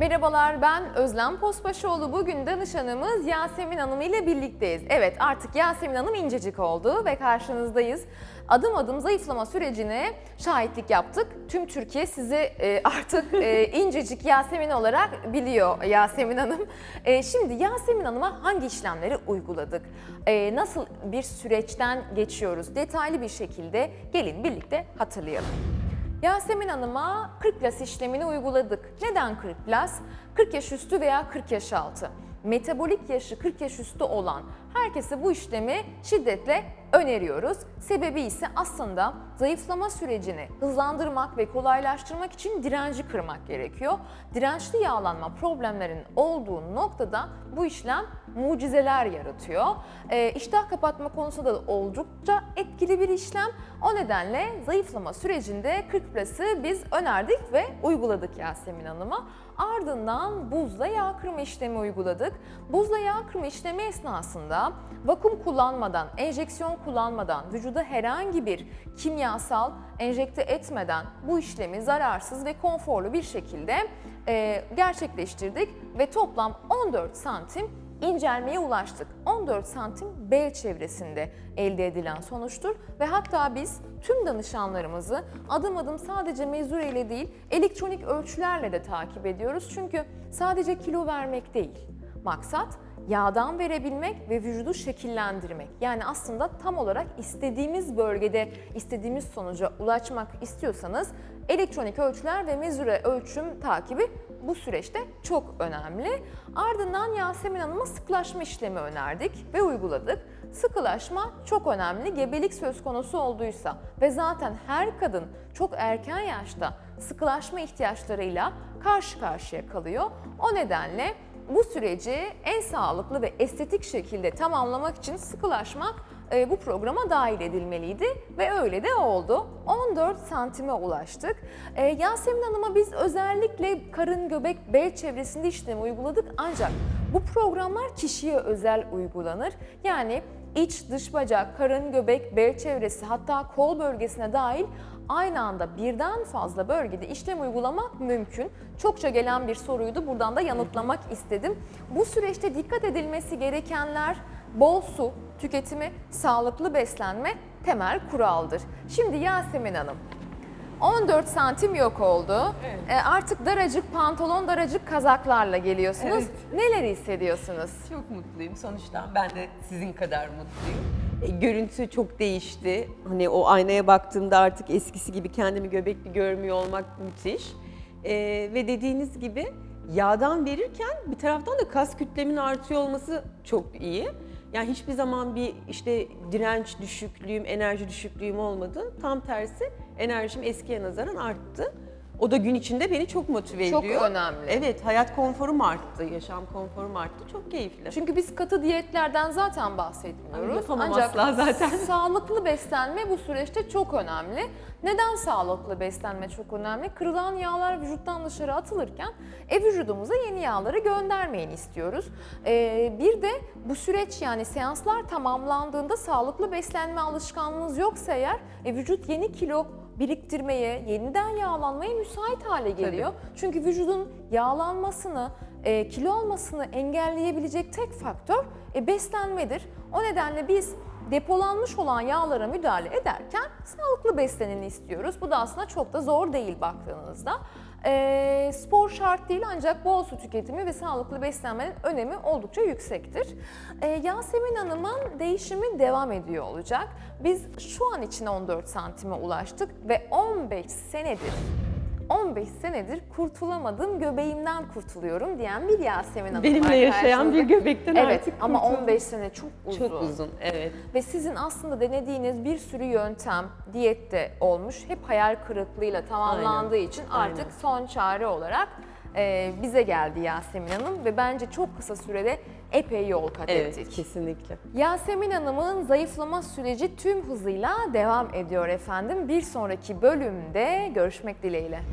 Merhabalar ben Özlem Posbaşoğlu. Bugün danışanımız Yasemin Hanım ile birlikteyiz. Evet artık Yasemin Hanım incecik oldu ve karşınızdayız. Adım adım zayıflama sürecine şahitlik yaptık. Tüm Türkiye sizi e, artık e, incecik Yasemin olarak biliyor Yasemin Hanım. E, şimdi Yasemin Hanım'a hangi işlemleri uyguladık? Nasıl bir süreçten geçiyoruz? Detaylı bir şekilde gelin birlikte hatırlayalım. Yasemin Hanım'a 40 plus işlemini uyguladık. Neden 40 plus? 40 yaş üstü veya 40 yaş altı. Metabolik yaşı 40 yaş üstü olan herkese bu işlemi şiddetle öneriyoruz. Sebebi ise aslında zayıflama sürecini hızlandırmak ve kolaylaştırmak için direnci kırmak gerekiyor. Dirençli yağlanma problemlerin olduğu noktada bu işlem mucizeler yaratıyor. Ee, iştah kapatma konusunda da oldukça etkili bir işlem. O nedenle zayıflama sürecinde 40 plus'ı biz önerdik ve uyguladık Yasemin Hanım'a. Ardından buzla yağ kırma işlemi uyguladık. Buzla yağ kırma işlemi esnasında vakum kullanmadan, enjeksiyon kullanmadan, vücuda herhangi bir kimyasal enjekte etmeden bu işlemi zararsız ve konforlu bir şekilde e, gerçekleştirdik ve toplam 14 santim incelmeye ulaştık. 14 santim bel çevresinde elde edilen sonuçtur ve hatta biz tüm danışanlarımızı adım adım sadece mezure ile değil elektronik ölçülerle de takip ediyoruz. Çünkü sadece kilo vermek değil. Maksat yağdan verebilmek ve vücudu şekillendirmek. Yani aslında tam olarak istediğimiz bölgede istediğimiz sonuca ulaşmak istiyorsanız elektronik ölçüler ve mezure ölçüm takibi bu süreçte çok önemli. Ardından Yasemin Hanım'a sıkılaşma işlemi önerdik ve uyguladık. Sıkılaşma çok önemli. Gebelik söz konusu olduysa ve zaten her kadın çok erken yaşta sıkılaşma ihtiyaçlarıyla karşı karşıya kalıyor. O nedenle bu süreci en sağlıklı ve estetik şekilde tamamlamak için sıkılaşma e, bu programa dahil edilmeliydi ve öyle de oldu. 14 santime ulaştık. E, Yasemin Hanım'a biz özellikle karın, göbek, bel çevresinde işlemi uyguladık ancak bu programlar kişiye özel uygulanır. Yani iç, dış bacak, karın, göbek, bel çevresi hatta kol bölgesine dahil aynı anda birden fazla bölgede işlem uygulamak mümkün. Çokça gelen bir soruydu. Buradan da yanıtlamak istedim. Bu süreçte dikkat edilmesi gerekenler bol su tüketimi, sağlıklı beslenme temel kuraldır. Şimdi Yasemin Hanım 14 santim yok oldu. Evet. E, artık daracık pantolon, daracık kazaklarla geliyorsunuz. Evet. Neler hissediyorsunuz? Çok mutluyum. Sonuçta ben de sizin kadar mutluyum. E, görüntü çok değişti. Hani o aynaya baktığımda artık eskisi gibi kendimi göbekli görmüyor olmak müthiş. E, ve dediğiniz gibi yağdan verirken bir taraftan da kas kütlemin artıyor olması çok iyi. Yani hiçbir zaman bir işte direnç düşüklüğüm, enerji düşüklüğüm olmadı. Tam tersi enerjim eskiye nazaran arttı. O da gün içinde beni çok motive Çok ediyor. önemli. Evet, hayat konforum arttı, yaşam konforum arttı. Çok keyifli. Çünkü biz katı diyetlerden zaten bahsetmiyoruz. Yapamam Ancak asla zaten. sağlıklı beslenme bu süreçte çok önemli. Neden sağlıklı beslenme çok önemli? Kırılan yağlar vücuttan dışarı atılırken e, vücudumuza yeni yağları göndermeyin istiyoruz. Ee, bir de bu süreç yani seanslar tamamlandığında sağlıklı beslenme alışkanlığınız yoksa eğer e, vücut yeni kilo biriktirmeye, yeniden yağlanmaya müsait hale geliyor. Çünkü vücudun yağlanmasını, e, kilo almasını engelleyebilecek tek faktör e, beslenmedir. O nedenle biz depolanmış olan yağlara müdahale ederken sağlıklı besleneni istiyoruz. Bu da aslında çok da zor değil baktığınızda. E, spor şart değil ancak bol su tüketimi ve sağlıklı beslenmenin önemi oldukça yüksektir. E, Yasemin Hanım'ın değişimi devam ediyor olacak. Biz şu an için 14 santime ulaştık ve 15 senedir 15 senedir kurtulamadım, göbeğimden kurtuluyorum diyen bir Yasemin Hanım Benimle yaşayan bir göbekten Evet artık ama kurtuldum. 15 sene çok uzun. Çok uzun, evet. Ve sizin aslında denediğiniz bir sürü yöntem diyette olmuş. Hep hayal kırıklığıyla tamamlandığı için artık Aynen. son çare olarak e, bize geldi Yasemin Hanım ve bence çok kısa sürede epey yol kat Evet, ettik. kesinlikle. Yasemin Hanım'ın zayıflama süreci tüm hızıyla devam ediyor efendim. Bir sonraki bölümde görüşmek dileğiyle.